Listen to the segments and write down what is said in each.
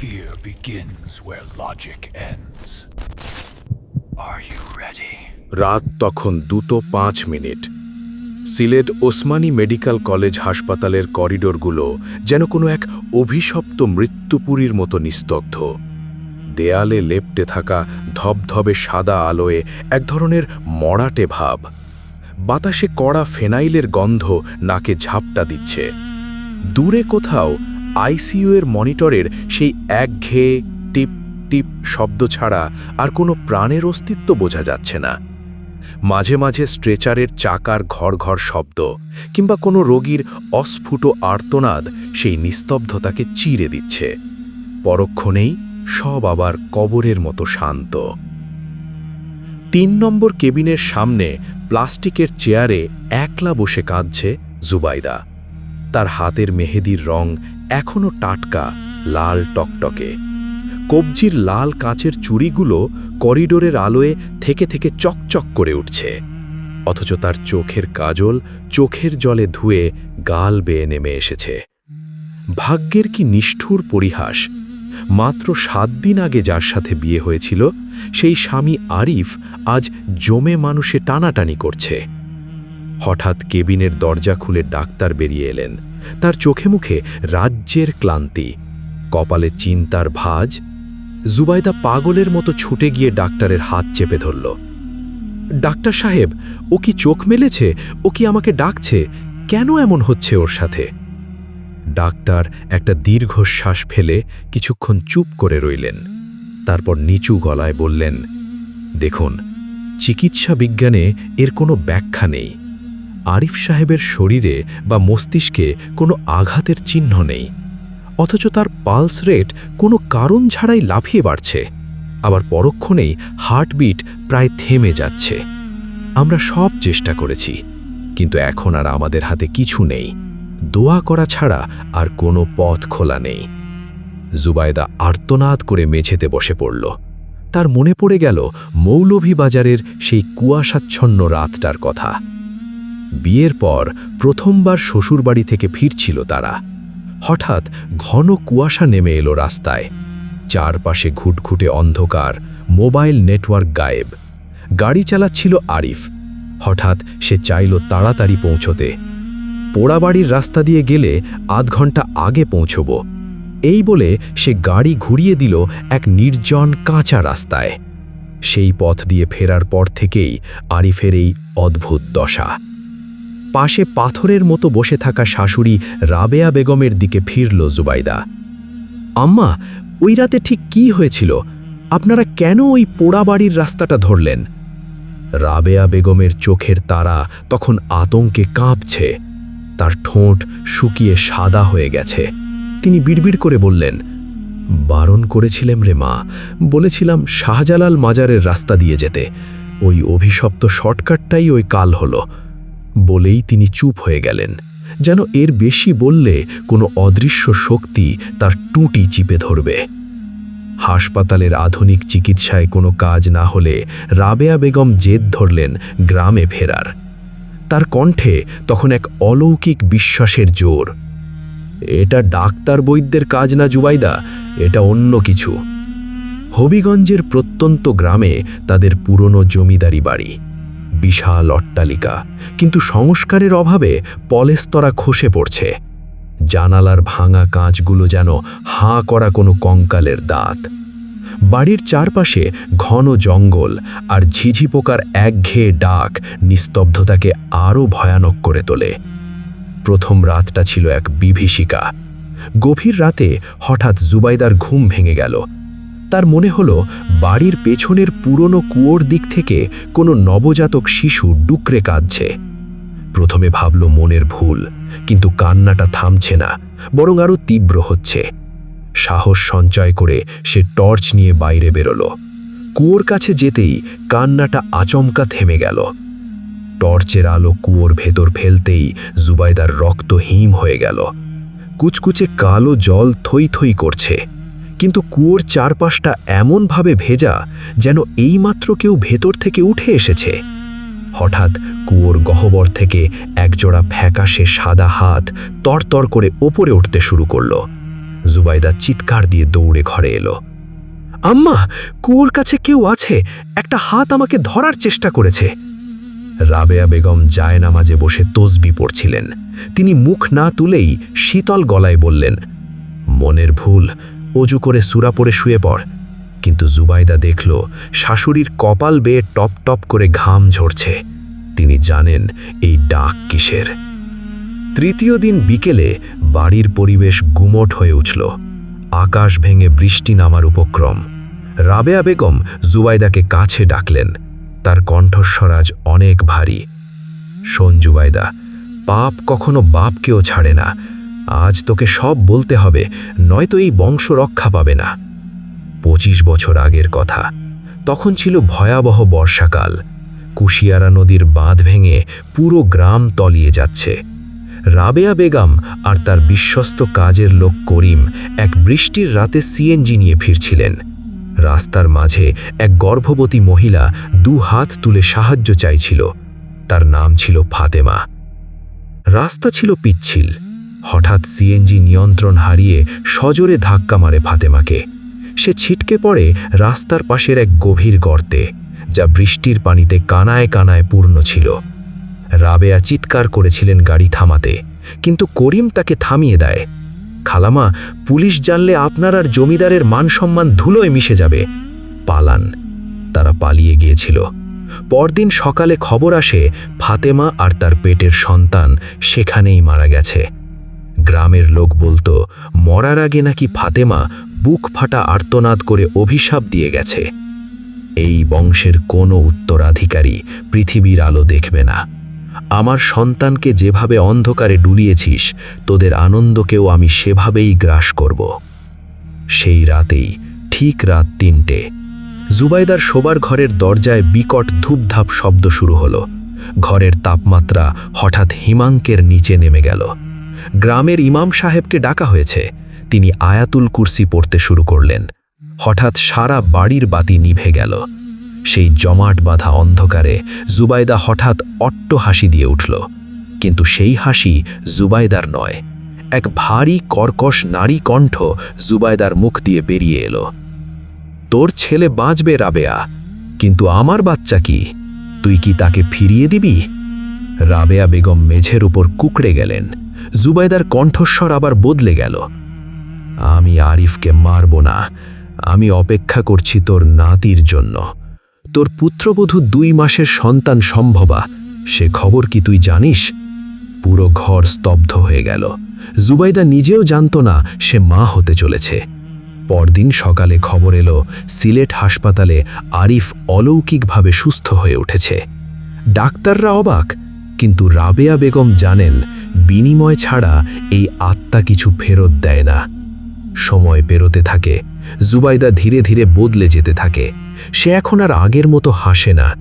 Fear begins where logic ends. Are you ready? রাত তখন দুটো পাঁচ minute Sylhet Osmani medical college হাসপাতালের করিডোরগুলো যেন কোনো এক অভিশপ্ত মৃত্যুপুরীর মতো নিস্তব্ধ দেয়ালে লেপ্টে থাকা ধবধবে সাদা আলোয় এক ধরনের মরাটে ভাব বাতাসে কড়া ফেনাইলের গন্ধ নাকে ঝাপটা দিচ্ছে দূরে কোথাও আইসিইউ এর মনিটরের সেই একঘেয়ে টিপ টিপ শব্দ ছাড়া আর কোনো প্রাণের অস্তিত্ব বোঝা যাচ্ছে না। মাঝে মাঝে স্ট্রেচারের চাকার ঘর ঘর শব্দ কিংবা কোনো রোগীর অস্ফুট আর্তনাদ সেই নিস্তব্ধতাকে চিরে দিচ্ছে। পরক্ষণেই সব আবার কবরের মতো শান্ত। তিন নম্বর কেবিনের সামনে প্লাস্টিকের চেয়ারে একলা বসে কাঁদছে জুবাইদা। তার হাতের মেহেদির রং এখনও টাটকা, লাল টকটকে। কবজির লাল কাঁচের চুড়িগুলো করিডোরের আলোয় থেকে থেকে চকচক করে উঠছে। অথচ তার চোখের কাজল চোখের জলে ধুয়ে গাল বেয়ে নেমে এসেছে। ভাগ্যের কি নিষ্ঠুর পরিহাস। মাত্র সাত দিন আগে যার সাথে বিয়ে হয়েছিল, সেই স্বামী আরিফ আজ জমে মানুষে টানাটানি করছে। হঠাৎ কেবিনের দরজা খুলে ডাক্তার বেরিয়ে এলেন। তার চোখে মুখে রাজ্যের ক্লান্তি, কপালে চিন্তার ভাজ। জুবাইদা পাগলের মতো ছুটে গিয়ে ডাক্তারের হাত চেপে ধরল। ডাক্তার সাহেব, ও কি চোখ মেলেছে? ও কি আমাকে ডাকছে? কেন এমন হচ্ছে ওর সাথে? ডাক্তার একটা দীর্ঘশ্বাস ফেলে কিছুক্ষণ চুপ করে রইলেন। তারপর নিচু গলায় বললেন, দেখুন, চিকিৎসা বিজ্ঞানে এর কোনো ব্যাখ্যা নেই। আরিফ সাহেবের শরীরে বা মস্তিষ্কে কোনো আঘাতের চিহ্ন নেই। অথচ তার পালস রেট কোনো কারণ ছাড়াই লাফিয়ে বাড়ছে। আবার পরক্ষণেই হার্টবিট প্রায় থেমে যাচ্ছে। আমরা সব চেষ্টা করেছি, কিন্তু এখন আর আমাদের হাতে কিছু নেই। দোয়া করা ছাড়া আর কোনো পথ খোলা নেই। জুবায়দা আর্তনাদ করে মেঝেতে বসে পড়ল। তার মনে পড়ে গেল মৌলভীবাজারের সেই কুয়াশাচ্ছন্ন রাতটার কথা। বিয়ের পর প্রথমবার শ্বশুরবাড়ি থেকে ফিরছিল তারা। হঠাৎ ঘন কুয়াশা নেমে এলো রাস্তায়। চারপাশে ঘুটঘুটে অন্ধকার, মোবাইল নেটওয়ার্ক গায়েব। গাড়ি চালাচ্ছিল আরিফ। হঠাৎ সে চাইল তাড়াতাড়ি পৌঁছতে। পোড়াবাড়ির রাস্তা দিয়ে গেলে আধ ঘণ্টা আগে পৌঁছব। এই বলে সে গাড়ি ঘুরিয়ে দিল এক নির্জন কাঁচা রাস্তায়। সেই পথ দিয়ে ফেরার পর থেকেই আরিফের এই অদ্ভুত দশা। পাশে পাথরের মতো বসে থাকা শাশুড়ি রাবেয়া বেগমের দিকে ফিরল জুবাইদা। আম্মা, ওই রাতে ঠিক কি হয়েছিল? আপনারা কেন ওই পোড়া বাড়ির রাস্তাটা ধরলেন? রাবেয়া বেগমের চোখের তারা তখন আতঙ্কে কাঁপছে। তার ঠোঁট শুকিয়ে সাদা হয়ে গেছে। তিনি বিড়বিড় করে বললেন, বারণ করেছিলেন রে মা। বলেছিলাম শাহজালাল মাজারের রাস্তা দিয়ে যেতে। ওই অভিশপ্ত শর্টকাটটাই ওই কাল হলো। বলেই তিনি চুপ হয়ে গেলেন, যেন এর বেশি বললে কোনো অদৃশ্য শক্তি তার টুটি চিপে ধরবে। হাসপাতালের আধুনিক চিকিৎসায় কোনো কাজ না হলে রাবেয়া বেগম জেদ ধরলেন গ্রামে ফেরার। তার কণ্ঠে তখন এক অলৌকিক বিশ্বাসের জোর। এটা ডাক্তার বৈদ্যের কাজ না জুবাইদা, এটা অন্য কিছু। হবিগঞ্জের প্রত্যন্ত গ্রামে তাদের পুরনো জমিদারি বাড়ি। বিশাল অট্টালিকা। কিন্তু সংস্কারের অভাবে পলেস্তরা খসে পড়ছে। জানালার ভাঙা কাঁচগুলো যেন হাঁ করা কোনো কঙ্কালের দাঁত। বাড়ির চারপাশে ঘন জঙ্গল আর ঝিঝি পোকার একঘেয়ে ডাক নিস্তব্ধতাকে আরও ভয়ানক করে তোলে। প্রথম রাতটা ছিল এক বিভীষিকা। গভীর রাতে হঠাৎ জুবাইদার ঘুম ভেঙে গেল। তার মনে হলো বাড়ির পেছনের পুরনো কুয়োর দিক থেকে কোনো নবজাতক শিশু ডুকরে কাঁদছে। প্রথমে ভাবল মনের ভুল, কিন্তু কান্নাটা থামছে না, বরং আরও তীব্র হচ্ছে। সাহস সঞ্চয় করে সে টর্চ নিয়ে বাইরে বেরোল। কুয়োর কাছে যেতেই কান্নাটা আচমকা থেমে গেল। টর্চের আলো কুয়োর ভেতর ফেলতেই জুবাইদার রক্ত হিম হয়ে গেল। কুচকুচে কালো জল থই থই করছে। কিন্তু কুয়োর চারপাশটা এমনভাবে ভেজা যেন এইমাত্র কেউ ভেতর থেকে উঠে এসেছে। হঠাৎ কুয়োর গহ্বর থেকে একজোড়া ফ্যাকাশে সাদা হাত তরতর করে ওপরে উঠতে শুরু করল। জুবাইদা চিৎকার দিয়ে দৌড়ে ঘরে এলো। আম্মা, কুয়োর কাছে কেউ আছে? একটা হাত আমাকে ধরার চেষ্টা করেছে। রাবেয়া বেগম জায়নামাজে বসে তসবি পড়ছিলেন। তিনি মুখ না তুলেই শীতল গলায় বললেন, মনের ভুল অজু করে সুরা পড়ে শুয়ে পড়। কিন্তু জুবাইদা দেখল, শাশুড়ির কপাল বেয়ে টপ টপ করে ঘাম ঝরছে। তিনি জানেন এই ডাক কিসের। তৃতীয় দিন বিকেলে বাড়ির পরিবেশ গুমট হয়ে উঠল। আকাশ ভেঙে বৃষ্টি নামার উপক্রম। রাবেয়া বেগম জুবাইদাকে কাছে ডাকলেন। তার কণ্ঠস্বর আজ অনেক ভারী। শোন জুবাইদা, পাপ কখনো বাপকেও ছাড়ে না। আজ তোকে সব বলতে হবে, নয়তো এই বংশ রক্ষা পাবে না। পঁচিশ বছর আগের কথা, তখন ছিল ভয়াবহ বর্ষাকাল। কুশিয়ারা নদীর বাঁধ ভেঙে পুরো গ্রাম তলিয়ে যাচ্ছে। রাবেয়া বেগম আর তার বিশ্বস্ত কাজের লোক করিম এক বৃষ্টির রাতে সিএনজি নিয়ে ফিরছিলেন। রাস্তার মাঝে এক গর্ভবতী মহিলা দু হাত তুলে সাহায্য চাইছিল। তার নাম ছিল ফাতেমা। রাস্তা ছিল পিচ্ছিল। হঠাৎ সিএনজি নিয়ন্ত্রণ হারিয়ে সজোরে ধাক্কা মারে ফাতেমাকে। সে ছিটকে পড়ে রাস্তার পাশের এক গভীর গর্তে, যা বৃষ্টির পানিতে কানায় কানায় পূর্ণ ছিল। রাবেয়া চিৎকার করেছিলেন গাড়ি থামাতে, কিন্তু করিম তাকে থামিয়ে দেয়। খালামা, পুলিশ জানলে আপনার আর জমিদারের মান সম্মান ধুলোয় মিশে যাবে। পালান। তারা পালিয়ে গিয়েছিল। পরদিন সকালে খবর আসে, ফাতেমা আর তার পেটের সন্তান সেখানেই মারা গেছে। গ্রামের লোক বলতো, মরার আগে নাকি ফাতেমা বুক ফাটা আর্তনাদ করে অভিশাপ দিয়ে গেছে। এই বংশের কোনো উত্তরাধিকারী পৃথিবীর আলো দেখবে না। আমার সন্তানকে যেভাবে অন্ধকারে ডুলিয়েছিস, তোদের আনন্দকেও আমি সেভাবেই গ্রাস করব। সেই রাতেই, ঠিক রাত তিনটে, জুবাইদার শোবার ঘরের দরজায় বিকট ধূপধাপ শব্দ শুরু হলো। ঘরের তাপমাত্রা হঠাৎ হিমাঙ্কের নিচে নেমে গেল। গ্রামের ইমাম সাহেবকে ডাকা হয়েছে। তিনি আয়াতুল কুরসি পড়তে শুরু করলেন। হঠাৎ সারা বাড়ির বাতি নিভে গেল। সেই জমাট বাঁধা অন্ধকারে জুবাইদা হঠাৎ অট্ট হাসি দিয়ে উঠল। কিন্তু সেই হাসি জুবাইদার নয়। এক ভারী কর্কশ নারী কণ্ঠ জুবাইদার মুখ দিয়ে বেরিয়ে এলো। তোর ছেলে বাঁচবে রাবেয়া, কিন্তু আমার বাচ্চা কি? তুই কি তাকে ফিরিয়ে দিবি? রাবেয়া বেগম মেঝের উপর কুকড়ে গেলেন। জুবাইদার কণ্ঠস্বর আবার বদলে গেল। আমি আরিফকে মারব না। আমি অপেক্ষা করছি তোর নাতির জন্য। তোর পুত্রবধূ দুই মাসের সন্তান সম্ভবা। সে খবর কি তুই জানিস? পুরো ঘর স্তব্ধ হয়ে গেল। জুবাইদা নিজেও জানত না সে মা হতে চলেছে। পরদিন সকালে খবর এলো, সিলেট হাসপাতালে আরিফ অলৌকিকভাবে সুস্থ হয়ে উঠেছে। ডাক্তাররা অবাক কিন্তু রাবেয়া বেগম জানেন, বিনিময় ছাড়া এই আত্মা কিছু ফেরত দেয় না। সময় পেরোতে থাকে, জুবাইদা ধীরে ধীরে বদলে যেতে থাকে। সে এখন আর আগের মতো হাসে না।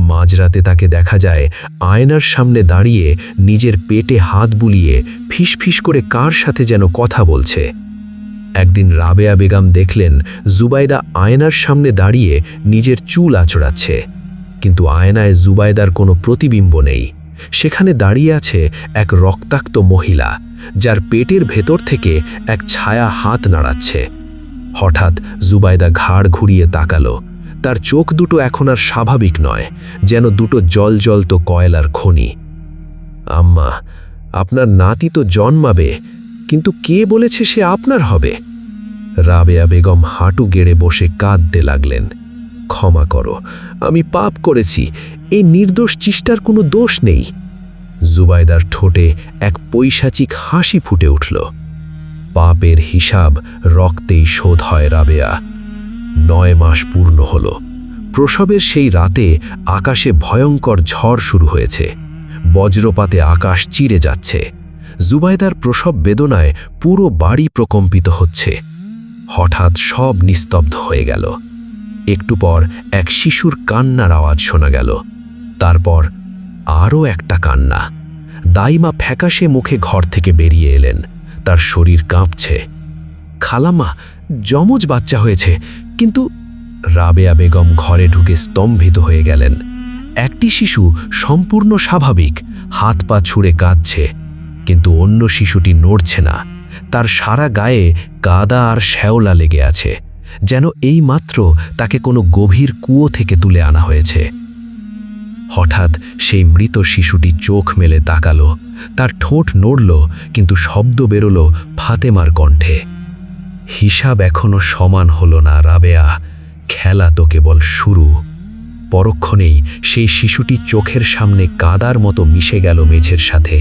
মাঝরাতে তাকে দেখা যায়, আয়নার সামনে দাঁড়িয়ে নিজের পেটে হাত বুলিয়ে ফিসফিস করে কার সাথে যেন কথা বলছে। একদিন রাবেয়া বেগম দেখলেন, জুবাইদা আয়নার সামনে দাঁড়িয়ে নিজের চুল আচড়াচ্ছে। কিন্তু আয়নায় জুবাইদার কোনো প্রতিবিম্ব নেই। সেখানে দাঁড়িয়ে আছে এক রক্তাক্ত মহিলা, যার পেটের ভেতর থেকে এক ছায়া হাত নাড়াচ্ছে। হঠাৎ জুবাইদা ঘাড় ঘুরিয়ে তাকালো। তার চোখ দুটো এখন আর স্বাভাবিক নয়, যেন দুটো জল জলতো কয়লার খনি। আম্মা, আপনার নাতি তো জন্মাবে, কিন্তু কে বলেছে সে আপনার হবে? রাবেয়া বেগম হাঁটু গেড়ে বসে কাঁদতে লাগলেন। ক্ষমা করো, আমি পাপ করেছি এই নির্দোষ চিষ্টার কোনো দোষ নেই। জুবাইদার ঠোঁটে এক পৈশাচিক হাসি ফুটে উঠল। পাপের হিসাব রক্তেই শোধ হয় রাবেয়া। নয় মাস পূর্ণ হল। প্রসবের সেই রাতে আকাশে ভয়ঙ্কর ঝড় শুরু হয়েছে। বজ্রপাতে আকাশ চিরে যাচ্ছে। জুবাইদার প্রসব বেদনায় পুরো বাড়ি প্রকম্পিত হচ্ছে। হঠাৎ সব নিস্তব্ধ হয়ে গেল। একটু পর এক শিশুর কান্নার আওয়াজ শোনা গেল। তারপর আরও একটা কান্না। দাইমা ফ্যাকাশে মুখে ঘর থেকে বেরিয়ে এলেন। তার শরীর কাঁপছে। খালাম্মা, যমজ বাচ্চা হয়েছে, কিন্তু রাবেয়া বেগম ঘরে ঢুকে স্তম্ভিত হয়ে গেলেন। একটি শিশু সম্পূর্ণ স্বাভাবিক, হাত পা ছুঁড়ে কাঁদছে, কিন্তু অন্য শিশুটি নড়ছে না। তার সারা গায়ে কাদা আর শ্যাওলা লেগে আছে, যেন এই মাত্র তাকে কোনো গভীর কুয়ো থেকে তুলে আনা হয়েছে। হঠাৎ সেই মৃত শিশুটি চোখ মেলে তাকালো, তার ঠোঁট নড়ল, কিন্তু শব্দ বেরোল ফাতেমার কণ্ঠে। হিসাব এখনও সমান হল না রাবেয়া, খেলা তো কেবল শুরু। পরক্ষণেই সেই শিশুটি চোখের সামনে কাদার মতো মিশে গেল মেঝের সাথে।